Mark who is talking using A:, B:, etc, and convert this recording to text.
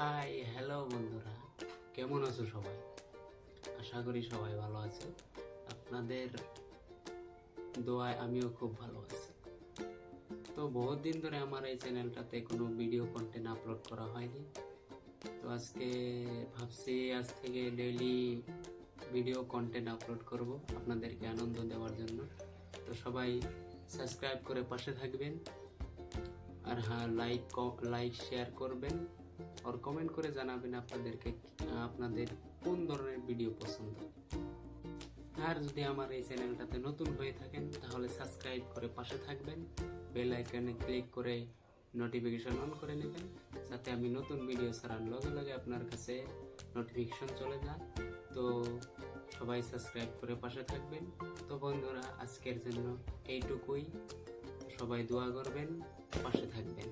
A: Hi hello বন্ধুরা। কেমন আছো সবাই? আশা করি সবাই ভালো আছো। আপনাদের দোয়ায় আমিও খুব ভালো আছি। তো বহুত দিন ধরে আমার এই চ্যানেলটাতে কোনো ভিডিও কন্টেন্ট আপলোড করা হয়নি। তো আজকে ভাবছি, আজ থেকে ডেইলি ভিডিও কন্টেন্ট আপলোড করব আপনাদেরকে আনন্দ দেওয়ার জন্য। তো সবাই সাবস্ক্রাইব করে পাশে থাকবেন। আর হ্যাঁ লাইক লাইক শেয়ার করবেন। আর কমেন্ট করে জানাবেন আপনাদেরকে আপনাদের কোন ধরনের ভিডিও পছন্দ। আর যদি আমার এই চ্যানেলটাতে নতুন হয়ে থাকেন, তাহলে সাবস্ক্রাইব করে পাশে থাকবেন বেল আইকনে ক্লিক করে নোটিফিকেশন অন করে নেবেন, যাতে আমি নতুন ভিডিও ছাড়ার লগে লগে আপনার কাছে নোটিফিকেশন চলে যায়। তো সবাই সাবস্ক্রাইব করে পাশে থাকবেন। তো বন্ধুরা, আজকের জন্য এইটুকুই। সবাই দোয়া করবেন, পাশে থাকবেন।